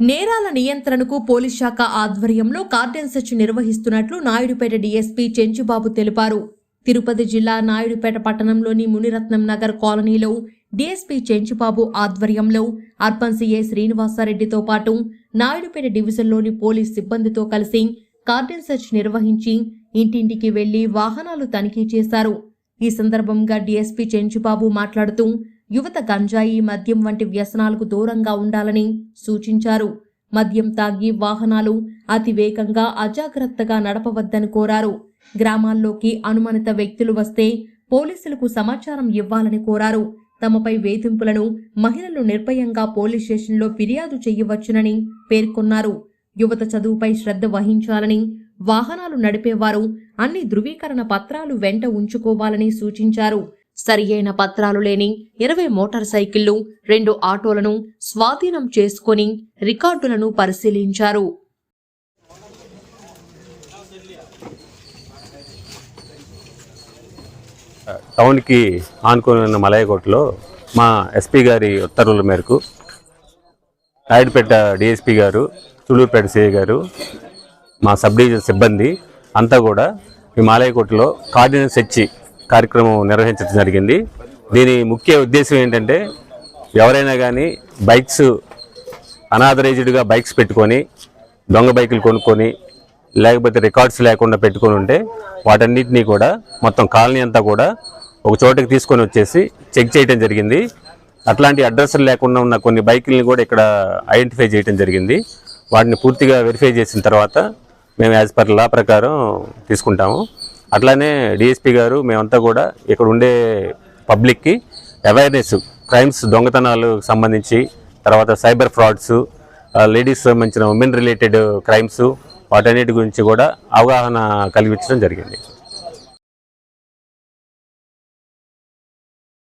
నేరాల నియంత్రణకు పోలీస్ శాఖ ఆధ్వర్యంలో కార్డెన్ సెర్చ్ నిర్వహిస్తున్నట్లు నాయుడుపేట డీఎస్పీ చెంచుబాబు తెలిపారు. తిరుపతి జిల్లా నాయుడుపేట పట్టణంలోని మునిరత్నం నగర్ కాలనీలో డీఎస్పీ చెంచుబాబు ఆధ్వర్యంలో అర్బన్ సీఏ శ్రీనివాసారెడ్డితో పాటు నాయుడుపేట డివిజన్లోని పోలీస్ సిబ్బందితో కలిసి కార్డెన్ సెర్చ్ నిర్వహించి ఇంటింటికి వెళ్ళి వాహనాలు తనిఖీ చేశారు. ఈ సందర్భంగా డీఎస్పీ చెంచుబాబు మాట్లాడుతూ యువత గంజాయి మద్యం వంటి వ్యసనాలకు దూరంగా ఉండాలని సూచించారు. మద్యం తాగి వాహనాలు అతివేగంగా అజాగ్రత్తగా నడపవద్దని కోరారు. గ్రామాల్లోకి అనుమానిత వ్యక్తులు వస్తే పోలీసులకు సమాచారం ఇవ్వాలని కోరారు. తమపై వేధింపులను మహిళలు నిర్భయంగా పోలీస్ స్టేషన్లో ఫిర్యాదు చేయవచ్చునని పేర్కొన్నారు. యువత చదువుపై శ్రద్ధ వహించాలని వాహనాలు నడిపేవారు అన్ని ధృవీకరణ పత్రాలు వెంట ఉంచుకోవాలని సూచించారు. సరియైన పత్రాలు లేని ఇరవై మోటార్ సైకిళ్ళు రెండు ఆటోలను స్వాధీనం చేసుకొని రికార్డులను పరిశీలించారు. టౌన్కి ఆనుకొని ఉన్న మలయకోటలో మా ఎస్పీ గారి ఉత్తర్వుల మేరకు రాయుడుపేట డిఎస్పీ గారు తుళ్ళూరుపేట సిఐ గారు మా సబ్ డివిజన్ సిబ్బంది అంతా కూడా ఈ మాలయకోటలో కార్డినెన్స్ ఇచ్చి కార్యక్రమం నిర్వహించడం జరిగింది. దీని ముఖ్య ఉద్దేశం ఏంటంటే ఎవరైనా కానీ బైక్స్ అనాథరైజ్డ్గా బైక్స్ పెట్టుకొని దొంగ బైకులు కొనుక్కొని లేకపోతే రికార్డ్స్ లేకుండా పెట్టుకొని ఉంటే వాటన్నిటినీ కూడా మొత్తం కాలనీ అంతా కూడా ఒక చోటకి తీసుకొని వచ్చేసి చెక్ చేయడం జరిగింది. అట్లాంటి అడ్రస్లు లేకుండా ఉన్న కొన్ని బైకుల్ని కూడా ఇక్కడ ఐడెంటిఫై చేయడం జరిగింది. వాటిని పూర్తిగా వెరిఫై చేసిన తర్వాత మేము యాజ్ పర్ లా ప్రకారం తీసుకుంటాము. అట్లానే డిఎస్పి గారు మేమంతా కూడా ఇక్కడ ఉండే పబ్లిక్కి అవేర్నెస్ క్రైమ్స్ దొంగతనాలు సంబంధించి తర్వాత సైబర్ ఫ్రాడ్స్ లేడీస్ సంబంధించిన ఉమెన్ రిలేటెడ్ క్రైమ్స్ వాటన్నిటి గురించి కూడా అవగాహన కలిగించడం జరిగింది.